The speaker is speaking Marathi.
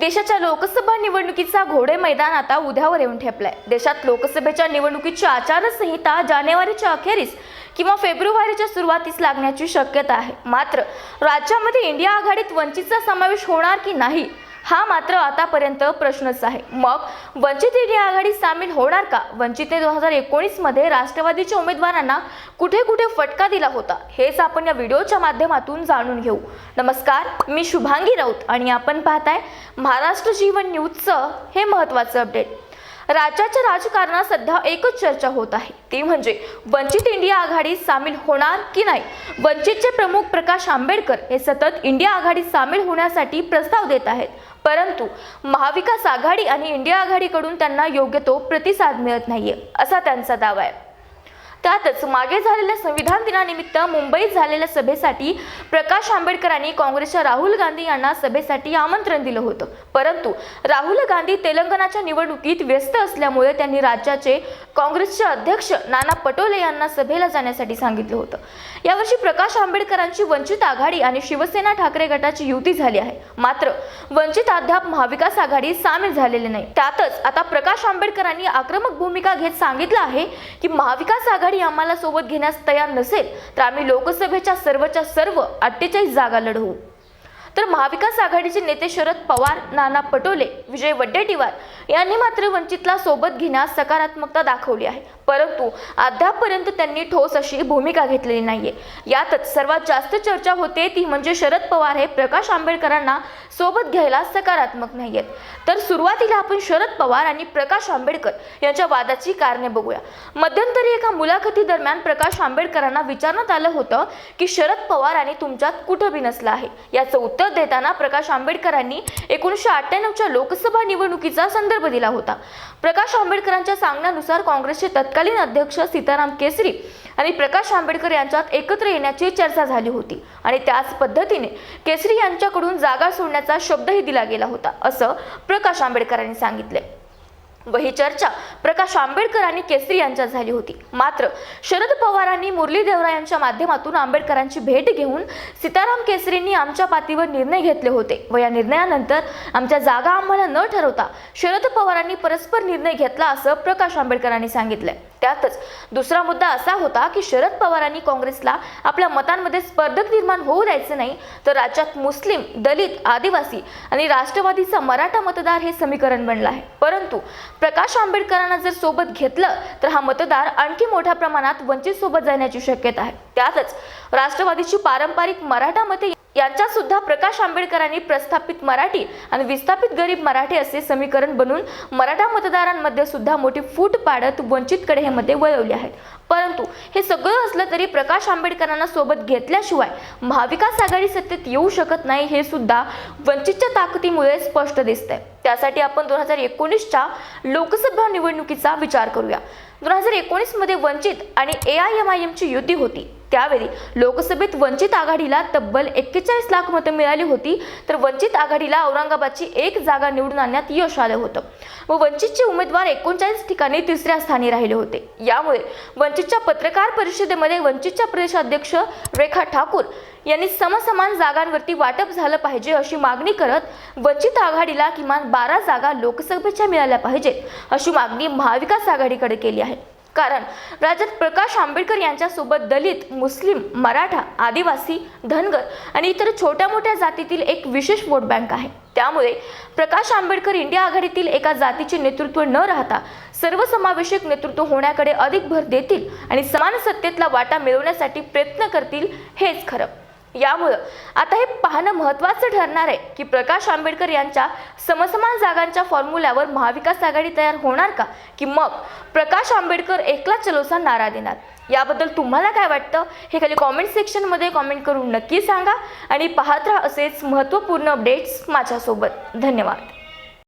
देशाच्या लोकसभा निवडणुकीचा घोडे मैदान आता उद्यावर येऊन ठेपलाय. देशात लोकसभेच्या निवडणुकीची आचारसंहिता जानेवारीच्या अखेरीस किंवा फेब्रुवारीच्या सुरुवातीस लागण्याची शक्यता आहे. मात्र राज्यामध्ये इंडिया आघाडीत वंचितचा समावेश होणार की नाही हा मात्र आतापर्यंत प्रश्नच आहे. मग वंचित इंडिया आघाडीत सामील होणार का? वंचितने दोन हजार एकोणीसमध्ये राष्ट्रवादीच्या उमेदवारांना कुठे कुठे फटका दिला होता? हेच आपण या व्हिडिओच्या माध्यमातून जाणून घेऊ. नमस्कार मी शुभांगी राऊत आणि आपण पाहताय महाराष्ट्र जीवन न्यूजचं हे महत्त्वाचं अपडेट. राज्याच्या राजकारणात सध्या एकच चर्चा होत आहे. ती म्हणजे वंचित इंडिया आघाडीत सामील होणार की नाही? वंचितचे प्रमुख प्रकाश आंबेडकर हे सतत इंडिया आघाडीत सामील होण्यासाठी प्रस्ताव देत आहेत. परंतु महाविकास आघाडी आणि इंडिया आघाडीकडून त्यांना योग्य तो प्रतिसाद मिळत नाहीये असा त्यांचा दावा आहे. त्यातच मागे झालेल्या संविधान दिनानिमित्त मुंबईत झालेल्या सभेसाठी प्रकाश आंबेडकरांनी काँग्रेसच्या राहुल गांधी यांना सभेसाठी आमंत्रण दिलं होतं. परंतु राहुल गांधी तेलंगणाच्या निवडणुकीत व्यस्त असल्यामुळे त्यांनी राज्याचे काँग्रेसचे अध्यक्ष नाना पटोले यांना सभेला जाण्यासाठी सांगितलं होतं. यावर्षी प्रकाश आंबेडकरांची वंचित आघाडी आणि शिवसेना ठाकरे गटाची युती झाली आहे. मात्र वंचित अद्याप महाविकास आघाडी सामील झालेले नाही. त्यातच आता प्रकाश आंबेडकरांनी आक्रमक भूमिका घेत सांगितलं आहे की महाविकास आघाडी आम्हाला सोबत घेण्यास तयार नसेल तर आम्ही लोकसभेच्या सर्वच्या सर्व अठ्ठेचाळीस जागा लढवू. तर महाविकास आघाडीचे नेते शरद पवार नाना पटोले विजय वड्डेटीवार यांनी मात्र वंचितला सोबत घेण्यास सकारात्मकता दाखवली आहे. परंतु अद्यापपर्यंत त्यांनी ठोस अशी भूमिका घेतलेली नाहीये. यातच सर्वात जास्त चर्चा होते ती म्हणजे शरद पवार हे प्रकाश आंबेडकरांना सोबत घ्यायला सकारात्मक नाहीयेत. तर सुरुवातीला आपण शरद पवार आणि प्रकाश आंबेडकर यांच्या वादाची कारणे बघूया. मध्यंतरी एका मुलाखतीदरम्यान प्रकाश आंबेडकरांना विचारण्यात आलं होतं की शरद पवार आणि तुमच्यात कुठं बी नसलं आहे? याचं उत्तर देताना प्रकाश आंबेडकरांनी एकोणीसशे अठ्ठ्याण्णवच्या लोकसभा निवडणुकीचा संदर्भ दिला होता. प्रकाश आंबेडकरांच्या सांगण्यानुसार काँग्रेसचे तत्कालीन अध्यक्ष सीताराम केसरी आणि प्रकाश आंबेडकर यांच्यात एकत्र येण्याची चर्चा झाली होती आणि त्याच पद्धतीने केसरी यांच्याकडून जागा सोडण्याचा शब्दही दिला गेला होता असं प्रकाश आंबेडकरांनी सांगितले व ही चर्चा प्रकाश आंबेडकर आणि केसरी यांच्यात झाली होती. मात्र शरद पवारांनी मुरली देवरा यांच्या माध्यमातून आंबेडकरांची भेट घेऊन सीताराम केसरींनी आमच्या पातीवर निर्णय घेतले होते व या निर्णयानंतर आमच्या जागा आम्हाला न ठरवता शरद पवारांनी परस्पर निर्णय घेतला असं प्रकाश आंबेडकरांनी सांगितलंय. त्यातच दुसरा मुद्दा असा होता की शरद पवारांनी काँग्रेसला आपल्या मतांमध्ये स्पर्धक निर्माण होऊ द्यायचे नाही तर राज्यात मुस्लिम दलित आदिवासी आणि राष्ट्रवादीचा मराठा मतदार हे समीकरण बनलं आहे. परंतु प्रकाश आंबेडकरांना जर सोबत घेतलं तर हा मतदार आणखी मोठ्या प्रमाणात वंचित सोबत जाण्याची शक्यता आहे. त्यातच राष्ट्रवादीची पारंपरिक मराठा मते यांच्यात सुद्धा प्रकाश आंबेडकरांनी प्रस्थापित मराठी आणि विस्थापित गरीब मराठी असे समीकरण बनवून मराठा मतदारांमध्ये सुद्धा मोठी फूट पाडत वंचितकडे हे मते वळवले आहेत. परंतु हे सगळं असलं तरी प्रकाश आंबेडकरांना सोबत घेतल्याशिवाय महाविकास आघाडी सत्तेत येऊ शकत नाही हे सुद्धा वंचितच्या ताकदीमुळे स्पष्ट दिसतंय. त्यासाठी आपण दोन हजार एकोणीसच्या लोकसभा निवडणुकीचा विचार करूया. दोन हजार एकोणीसमध्ये वंचित आणि ए आय एम आय एमची युती होती. त्यावेळी लोकसभेत वंचित आघाडीला तब्बल एक्केचाळीस लाख मतं मिळाली होती तर वंचित आघाडीला औरंगाबादची एक जागा निवडून आणण्यात यश आलं होतं. व वंचितचे उमेदवार एकोणचाळीस ठिकाणी तिसऱ्या स्थानी राहिले होते. यामुळे वंचितच्या पत्रकार परिषदेमध्ये वंचितच्या प्रदेशाध्यक्ष रेखा ठाकूर यांनी समसमान जागांवरती वाटप झालं पाहिजे अशी मागणी करत वंचित आघाडीला किमान बारा जागा लोकसभेच्या मिळाल्या पाहिजेत अशी मागणी महाविकास आघाडीकडे केली आहे. कारण राज्यात प्रकाश आंबेडकर यांच्यासोबत दलित मुस्लिम मराठा आदिवासी धनगर आणि इतर छोट्या मोठ्या जातीतील एक विशेष वोट बँक आहे. त्यामुळे प्रकाश आंबेडकर इंडिया आघाडीतील एका जातीचे नेतृत्व न राहता सर्वसमावेशक नेतृत्व होण्याकडे अधिक भर देतील आणि समान सत्तेतला वाटा मिळवण्यासाठी प्रयत्न करतील हेच खरं. यामुळं. आता हे पाहणं महत्त्वाचं ठरणार आहे की प्रकाश आंबेडकर यांच्या समसमान जागांच्या फॉर्म्युल्यावर महाविकास आघाडी तयार होणार का? की मग प्रकाश आंबेडकर एकला चलोचा नारा देणार? याबद्दल तुम्हाला काय वाटतं? हे खाली कॉमेंट सेक्शनमध्ये कॉमेंट करून नक्की सांगा. आणि पाहत राहा असेच महत्त्वपूर्ण अपडेट्स माझ्यासोबत. धन्यवाद.